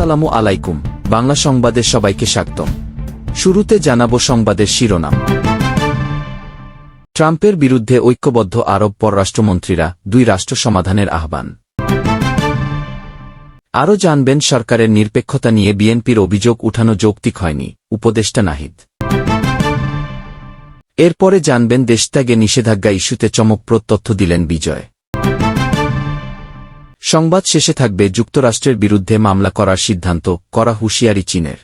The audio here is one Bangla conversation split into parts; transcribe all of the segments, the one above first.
আসসালামু আলাইকুম, বাংলা সংবাদে সবাইকে স্বাগতম। শুরুতে জানাব সংবাদের শিরোনাম। ট্রাম্পের বিরুদ্ধে ঐক্যবদ্ধ আরব পররাষ্ট্রমন্ত্রীরা দুই রাষ্ট্র সমাধানের আহ্বান। আরও জানবেন সরকারের নিরপেক্ষতা নিয়ে বিএনপির অভিযোগ উঠানো যৌক্তিক হয়নি, উপদেষ্টা নাহিদ। এরপরে জানবেন দেশত্যাগে নিষেধাজ্ঞা ইস্যুতে চমকপ্রদ তথ্য দিলেন বিজয়। সংবাদ শেষে থাকবে যুক্তরাষ্ট্রের বিরুদ্ধে মামলা করার সিদ্ধান্ত, করা হুঁশিয়ারি চীনের।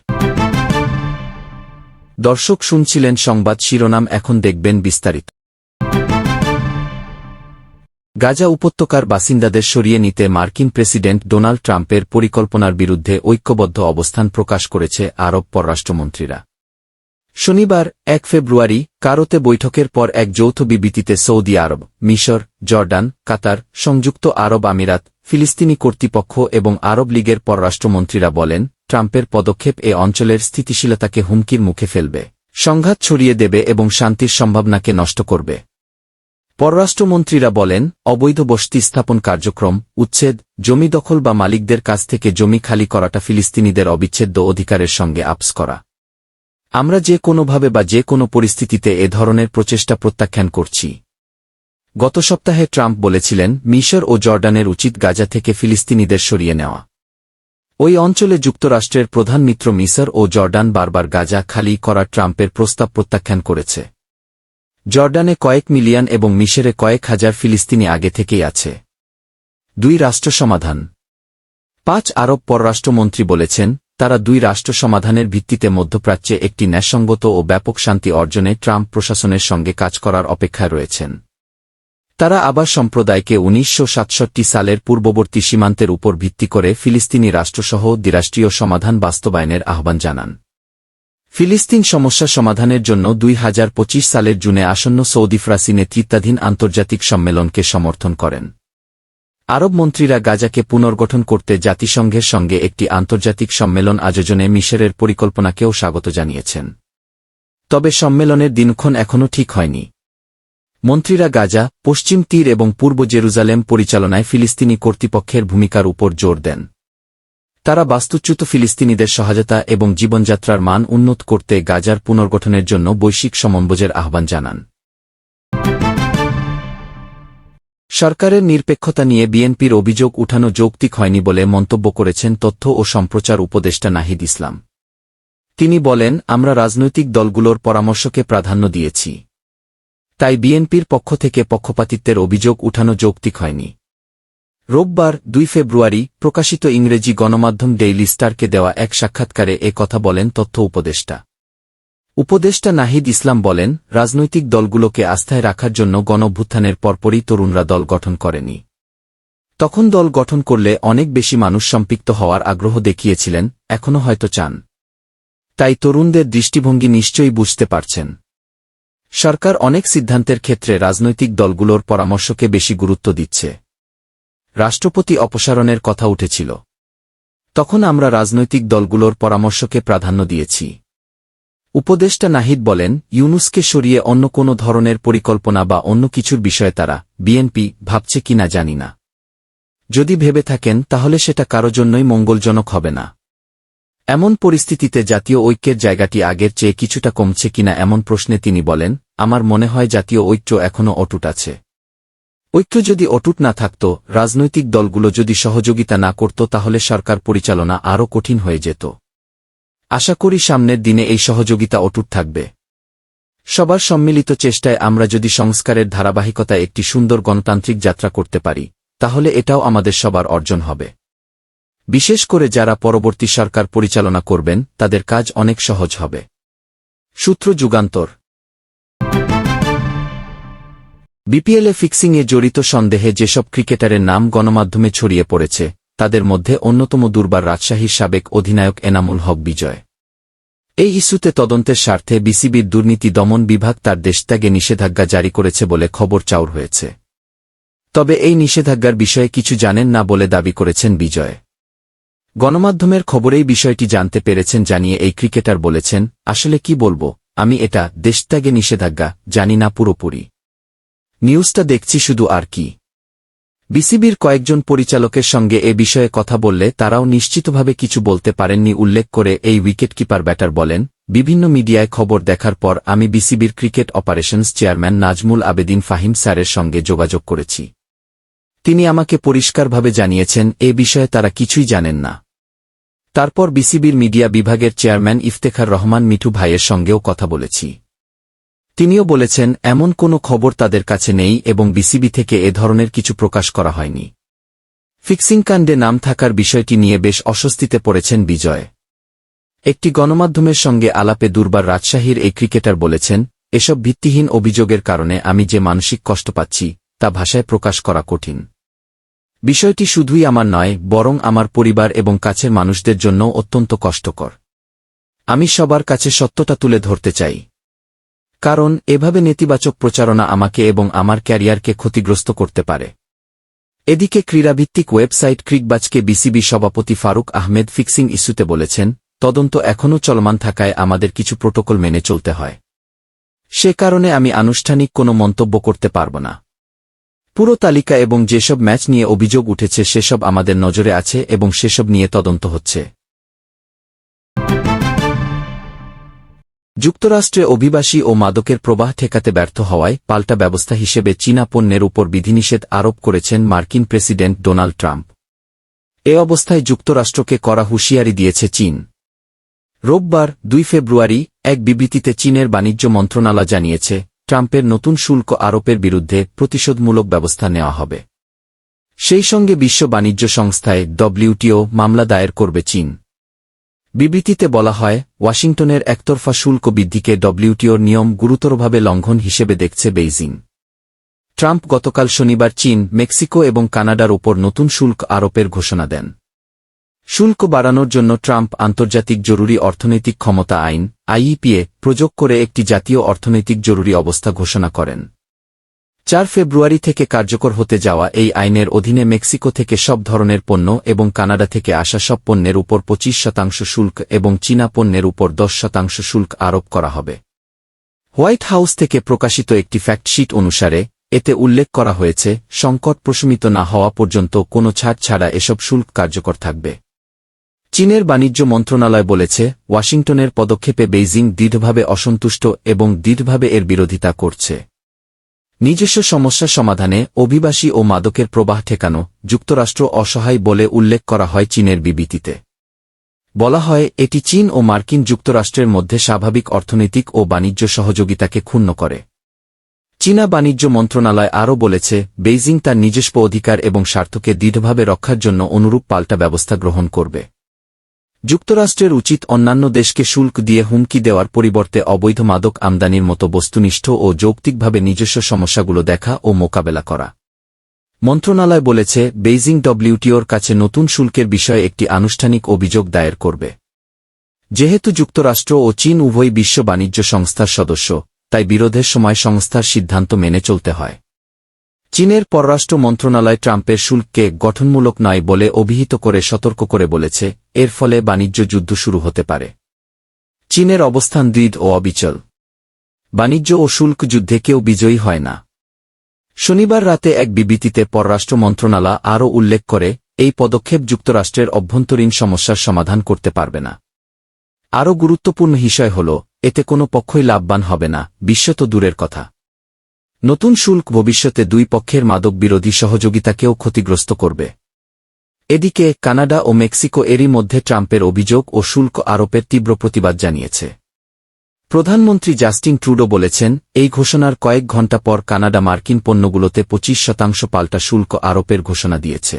দর্শক শুনছিলেন সংবাদ শিরোনাম, এখন দেখবেন বিস্তারিত। গাজা উপত্যকার বাসিন্দাদের সরিয়ে নিতে মার্কিন প্রেসিডেন্ট ডোনাল্ড ট্রাম্পের পরিকল্পনার বিরুদ্ধে ঐক্যবদ্ধ অবস্থান প্রকাশ করেছে আরব পররাষ্ট্রমন্ত্রীরা। শনিবার, এক ফেব্রুয়ারি, কারোতে বৈঠকের পর এক যৌথ বিবৃতিতে সৌদি আরব, মিশর, জর্ডান, কাতার, সংযুক্ত আরব আমিরাত ফিলিস্তিনি কর্তৃপক্ষ এবং আরব লীগের পররাষ্ট্রমন্ত্রীরা বলেন, ট্রাম্পের পদক্ষেপ এ অঞ্চলের স্থিতিশীলতাকে হুমকির মুখে ফেলবে, সংঘাত ছড়িয়ে দেবে এবং শান্তির সম্ভাবনাকে নষ্ট করবে। পররাষ্ট্রমন্ত্রীরা বলেন, অবৈধ বসতি স্থাপন কার্যক্রম, উচ্ছেদ, জমি দখল বা মালিকদের কাছ থেকে জমি খালি করাটা ফিলিস্তিনিদের অবিচ্ছেদ্য অধিকারের সঙ্গে আপস করা। আমরা যে কোনোভাবে বা যে কোনো পরিস্থিতিতে এ ধরনের প্রচেষ্টা প্রত্যাখ্যান করছি। গত সপ্তাহে ট্রাম্প বলেছিলেন, মিশর ও জর্ডানের উচিত গাজা থেকে ফিলিস্তিনিদের সরিয়ে নেওয়া। ওই অঞ্চলে যুক্তরাষ্ট্রের প্রধান মিত্র মিসর ও জর্ডান বারবার গাজা খালি করা ট্রাম্পের প্রস্তাব প্রত্যাখ্যান করেছে। জর্ডানে কয়েক মিলিয়ন এবং মিশরে কয়েক হাজার ফিলিস্তিনি আগে থেকেই আছে। দুই রাষ্ট্র সমাধান। পাঁচ আরব পররাষ্ট্রমন্ত্রী বলেছেন, তারা দুই রাষ্ট্র সমাধানের ভিত্তিতে মধ্যপ্রাচ্যে একটি ন্যায়সঙ্গত ও ব্যাপক শান্তি অর্জনে ট্রাম্প প্রশাসনের সঙ্গে কাজ করার অপেক্ষায় রয়েছেন। তারা আবার সম্প্রদায়কে উনিশশো সাতষট্টি সালের পূর্ববর্তী সীমান্তের উপর ভিত্তি করে ফিলিস্তিনি রাষ্ট্রসহ দ্বিরাষ্ট্রীয় সমাধান বাস্তবায়নের আহ্বান জানান। ফিলিস্তিন সমস্যা সমাধানের জন্য দুই হাজার পঁচিশ সালের জুনে আসন্ন সৌদি ফ্রাসি নেতৃত্বাধীন আন্তর্জাতিক সম্মেলনকে সমর্থন করেন। আরব মন্ত্রীরা গাজাকে পুনর্গঠন করতে জাতিসংঘের সঙ্গে একটি আন্তর্জাতিক সম্মেলন আয়োজনে মিশরের পরিকল্পনাকেও স্বাগত জানিয়েছেন। তবে সম্মেলনের দিনক্ষণ এখনও ঠিক হয়নি। মন্ত্রীরা গাজা, পশ্চিম তীর এবং পূর্ব জেরুজালেম পরিচালনায় ফিলিস্তিনি কর্তৃপক্ষের ভূমিকার উপর জোর দেন। তারা বাস্তুচ্যুত ফিলিস্তিনিদের সহায়তা এবং জীবনযাত্রার মান উন্নত করতে গাজার পুনর্গঠনের জন্য বৈশ্বিক সমন্বয়ের আহ্বান জানান। সরকারের নিরপেক্ষতা নিয়ে বিএনপির অভিযোগ উঠানো যৌক্তিক হয়নি বলে মন্তব্য করেছেন তথ্য ও সম্প্রচার উপদেষ্টা নাহিদ ইসলাম। তিনি বলেন, আমরা রাজনৈতিক দলগুলোর পরামর্শকে প্রাধান্য দিয়েছি। তাই বিএনপির পক্ষ থেকে পক্ষপাতিত্বের অভিযোগ উঠানো যৌক্তিক হয়নি। রোববার, দুই ফেব্রুয়ারি, প্রকাশিত ইংরেজি গণমাধ্যম ডেইলি স্টারকে দেওয়া এক সাক্ষাৎকারে এ কথা বলেন তথ্য উপদেষ্টা। উপদেষ্টা নাহিদ ইসলাম বলেন, রাজনৈতিক দলগুলোকে আস্থায় রাখার জন্য গণভ্যুত্থানের পরপরই তরুণরা দল গঠন করেনি। তখন দল গঠন করলে অনেক বেশি মানুষ সম্পৃক্ত হওয়ার আগ্রহ দেখিয়েছিলেন, এখনও হয়তো চান। তাই তরুণদের দৃষ্টিভঙ্গি নিশ্চয়ই বুঝতে পারছেন। সরকার অনেক সিদ্ধান্তের ক্ষেত্রে রাজনৈতিক দলগুলোর পরামর্শকে বেশি গুরুত্ব দিচ্ছে। রাষ্ট্রপতি অপসারণের কথা উঠেছিল। তখন আমরা রাজনৈতিক দলগুলোর পরামর্শকে প্রাধান্য দিয়েছি। উপদেষ্টা নাহিদ বলেন, ইউনুসকে সরিয়ে অন্য কোনো ধরনের পরিকল্পনা বা অন্য কিছুর বিষয়ে তারা, বিএনপি, ভাবছে কিনা জানি না। যদি ভেবে থাকেন, তাহলে সেটা কারও জন্যই মঙ্গলজনক হবে না। এমন পরিস্থিতিতে জাতীয় ঐক্যের জায়গাটি আগের চেয়ে কিছুটা কমছে কিনা এমন প্রশ্নে তিনি বলেন আমার মনে হয় জাতীয় ঐক্য এখনও অটুট আছে। ঐক্য যদি অটুট না থাকত, রাজনৈতিক দলগুলো যদি সহযোগিতা না করত, তাহলে সরকার পরিচালনা আরও কঠিন হয়ে যেত। আশা করি সামনের দিনে এই সহযোগিতা অটুট থাকবে। সবার সম্মিলিত চেষ্টায় আমরা যদি সংস্কারের ধারাবাহিকতায় একটি সুন্দর গণতান্ত্রিক যাত্রা করতে পারি, তাহলে এটাও আমাদের সবার অর্জন হবে। বিশেষ করে যারা পরবর্তী সরকার পরিচালনা করবেন, তাদের কাজ অনেক সহজ হবে। সূত্র যুগান্তর বিপিএলে ফিক্সিংয়ে জড়িত সন্দেহে যেসব ক্রিকেটারের নাম গণমাধ্যমে ছড়িয়ে পড়েছে, তাদের মধ্যে অন্যতম দুর্বার রাজশাহীর সাবেক অধিনায়ক এনামুল হক বিজয়। এই ইস্যুতে তদন্তের স্বার্থে বিসিবির দুর্নীতি দমন বিভাগ তার দেশত্যাগে নিষেধাজ্ঞা জারি করেছে বলে খবর চাউর হয়েছে। তবে এই নিষেধাজ্ঞার বিষয়ে কিছু জানেন না বলে দাবি করেছেন বিজয়। গণমাধ্যমের খবরেই বিষয়টি জানতে পেরেছেন জানিয়ে এই ক্রিকেটার বলেছেন, আসলে কি বলব? আমি এটা দেশত্যাগে নিষেধাজ্ঞা, জানি না পুরোপুরি। নিউজটা দেখছি শুধু আর কি। বিসিবির কয়েকজন পরিচালকের সঙ্গে এ বিষয়ে কথা বললে তারাও নিশ্চিতভাবে কিছু বলতে পারেননি উল্লেখ করে এই উইকেটকিপার ব্যাটার বলেন, বিভিন্ন মিডিয়ায় খবর দেখার পর আমি বিসিবির cricket operations chairman Nazmul Abedin Fahim স্যারের সঙ্গে যোগাযোগ করেছি। তিনি আমাকে পরিষ্কারভাবে জানিয়েছেন, এ বিষয়ে তারা কিছুই জানেন না। তারপর বিসিবির মিডিয়া বিভাগের চেয়ারম্যান ইফতেখার রহমান মিঠু ভাইয়ের সঙ্গেও কথা বলেছি। তিনিও বলেছেন, এমন কোনো খবর তাদের কাছে নেই এবং বিসিবি থেকে এ ধরনের কিছু প্রকাশ করা হয়নি। ফিক্সিং কাণ্ডে নাম থাকার বিষয়টি নিয়ে বেশ অস্বস্তিতে পড়েছেন বিজয়। একটি গণমাধ্যমের সঙ্গে আলাপে দুর্বার রাজশাহীর এই ক্রিকেটার বলেছেন, এসব ভিত্তিহীন অভিযোগের কারণে আমি যে মানসিক কষ্ট পাচ্ছি, তা ভাষায় প্রকাশ করা কঠিন। বিষয়টি শুধুই আমার নয়, বরং আমার পরিবার এবং কাছের মানুষদের জন্য অত্যন্ত কষ্টকর। আমি সবার কাছে সত্যটা তুলে ধরতে চাই। কারণ, এভাবে নেতিবাচক প্রচারণা আমাকে এবং আমার ক্যারিয়ারকে ক্ষতিগ্রস্ত করতে পারে। এদিকে ক্রীড়াভিত্তিক ওয়েবসাইট ক্রিকবাজকে বিসিবি সভাপতি ফারুক আহমেদ ফিক্সিং ইস্যুতে বলেছেন, তদন্ত এখনও চলমান থাকায় আমাদের কিছু প্রোটোকল মেনে চলতে হয়। সে কারণে আমি আনুষ্ঠানিক কোনো মন্তব্য করতে পারব না। পুরো তালিকা এবং যেসব ম্যাচ নিয়ে অভিযোগ উঠেছে সেসব আমাদের নজরে আছে এবং সেসব নিয়ে তদন্ত হচ্ছে। যুক্তরাষ্ট্রে অভিবাসী ও মাদকের প্রবাহ ঠেকাতে ব্যর্থ হওয়ায় পাল্টা ব্যবস্থা হিসেবে চীনা পণ্যের উপর বিধিনিষেধ আরোপ করেছেন মার্কিন প্রেসিডেন্ট ডোনাল্ড ট্রাম্প। এ অবস্থায় যুক্তরাষ্ট্রকে করা হুঁশিয়ারি দিয়েছে চীন। রোববার, দুই ফেব্রুয়ারি, এক বিবৃতিতে চীনের বাণিজ্য মন্ত্রণালয় জানিয়েছে, ট্রাম্পের নতুন শুল্ক আরোপের বিরুদ্ধে প্রতিশোধমূলক ব্যবস্থা নেওয়া হবে। সেই সঙ্গে বিশ্ব বাণিজ্য সংস্থায় ডব্লিউটিও মামলা দায়ের করবে চীন। বিবৃতিতে বলা হয়, ওয়াশিংটনের একতরফা শুল্ক বৃদ্ধিকে ডব্লিউটিওর নিয়ম গুরুতরভাবে লঙ্ঘন হিসেবে দেখছে বেইজিং। ট্রাম্প গতকাল শনিবার চীন, মেক্সিকো এবং কানাডার ওপর নতুন শুল্ক আরোপের ঘোষণা দেন। শুল্ক বাড়ানোর জন্য ট্রাম্প আন্তর্জাতিক জরুরি অর্থনৈতিক ক্ষমতা আইন, আইইপিএ, প্রযোগ করে একটি জাতীয় অর্থনৈতিক জরুরি অবস্থা ঘোষণা করেন। চার ফেব্রুয়ারি থেকে কার্যকর হতে যাওয়া এই আইনের অধীনে মেক্সিকো থেকে সব ধরনের পণ্য এবং কানাডা থেকে আসা সব পণ্যের উপর পঁচিশ শতাংশ শুল্ক এবং চীনা পণ্যের উপর দশ শতাংশ শুল্ক আরোপ করা হবে। হোয়াইট হাউস থেকে প্রকাশিত একটি ফ্যাক্টশিট অনুসারে, এতে উল্লেখ করা হয়েছে, সংকট প্রশমিত না হওয়া পর্যন্ত কোনো ছাড় ছাড়া এসব শুল্ক কার্যকর থাকবে। চীনের বাণিজ্য মন্ত্রণালয় বলেছে, ওয়াশিংটনের পদক্ষেপে বেইজিং দৃঢ়ভাবে অসন্তুষ্ট এবং দৃঢ়ভাবে এর বিরোধিতা করছে। নিজস্ব সমস্যা সমাধানে অভিবাসী ও মাদকের প্রবাহ ঠেকানো যুক্তরাষ্ট্র অসহায় বলে উল্লেখ করা হয় চীনের বিবৃতিতে। বলা হয়, এটি চীন ও মার্কিন যুক্তরাষ্ট্রের মধ্যে স্বাভাবিক অর্থনৈতিক ও বাণিজ্য সহযোগিতাকে ক্ষুণ্ণ করে। চীনা বাণিজ্য মন্ত্রণালয় আরও বলেছে, বেইজিং তার নিজস্ব অধিকার এবং স্বার্থকে দৃঢ়ভাবে রক্ষার জন্য অনুরূপ পাল্টা ব্যবস্থা গ্রহণ করবে। যুক্তরাষ্ট্রের উচিত অন্যান্য দেশকে শুল্ক দিয়ে হুমকি দেওয়ার পরিবর্তে অবৈধ মাদক আমদানির মতো বস্তুনিষ্ঠ ও যৌক্তিকভাবে নিজস্ব সমস্যাগুলো দেখা ও মোকাবেলা করা। মন্ত্রণালয় বলেছে, বেইজিং ডব্লিউটিওর কাছে নতুন শুল্কের বিষয়ে একটি আনুষ্ঠানিক অভিযোগ দায়ের করবে। যেহেতু যুক্তরাষ্ট্র ও চীন উভয় বিশ্ব বাণিজ্য সংস্থার সদস্য, তাই বিরোধের সময় সংস্থার সিদ্ধান্ত মেনে চলতে হয়। চীনের পররাষ্ট্র মন্ত্রণালয় ট্রাম্পের শুল্ককে গঠনমূলক নয় বলে অভিহিত করে সতর্ক করে বলেছে এর ফলে বাণিজ্য যুদ্ধ শুরু হতে পারে। চীনের অবস্থান দৃঢ় ও অবিচল। বাণিজ্য ও শুল্ক যুদ্ধে কেউ বিজয়ী হয় না। শনিবার রাতে এক বিবৃতিতে পররাষ্ট্র মন্ত্রণালয় আরও উল্লেখ করে, এই পদক্ষেপ যুক্তরাষ্ট্রের অভ্যন্তরীণ সমস্যার সমাধান করতে পারবে না। আরও গুরুত্বপূর্ণ বিষয় হল, এতে কোনো পক্ষই লাভবান হবে না, বিশ্ব তো দূরের কথা। নতুন শুল্ক ভবিষ্যতে দুই পক্ষের মাদক বিরোধী সহযোগিতাকেও ক্ষতিগ্রস্ত করবে। এদিকে, কানাডা ও মেক্সিকো এরই মধ্যে ট্রাম্পের অভিযোগ ও শুল্ক আরোপের তীব্র প্রতিবাদ জানিয়েছে। প্রধানমন্ত্রী জাস্টিন ট্রুডো বলেছেন, এই ঘোষণার কয়েক ঘণ্টা পর কানাডা মার্কিন পণ্যগুলোতে পঁচিশ শতাংশ পাল্টা শুল্ক আরোপের ঘোষণা দিয়েছে।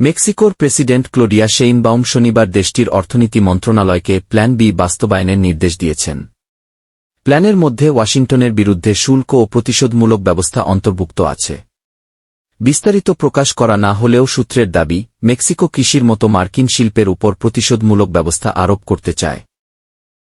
মেক্সিকোর প্রেসিডেন্ট ক্লোডিয়া শেইনবাউম শনিবার দেশটির অর্থনীতি মন্ত্রণালয়কে প্ল্যান বি বাস্তবায়নের নির্দেশ দিয়েছেন। প্ল্যানের মধ্যে ওয়াশিংটনের বিরুদ্ধে শুল্ক ও প্রতিশোধমূলক ব্যবস্থা অন্তর্ভুক্ত আছে। বিস্তারিত প্রকাশ করা না হলেও সূত্রের দাবি, মেক্সিকো কৃষির মতো মার্কিন শিল্পের উপর প্রতিশোধমূলক ব্যবস্থা আরোপ করতে চায়।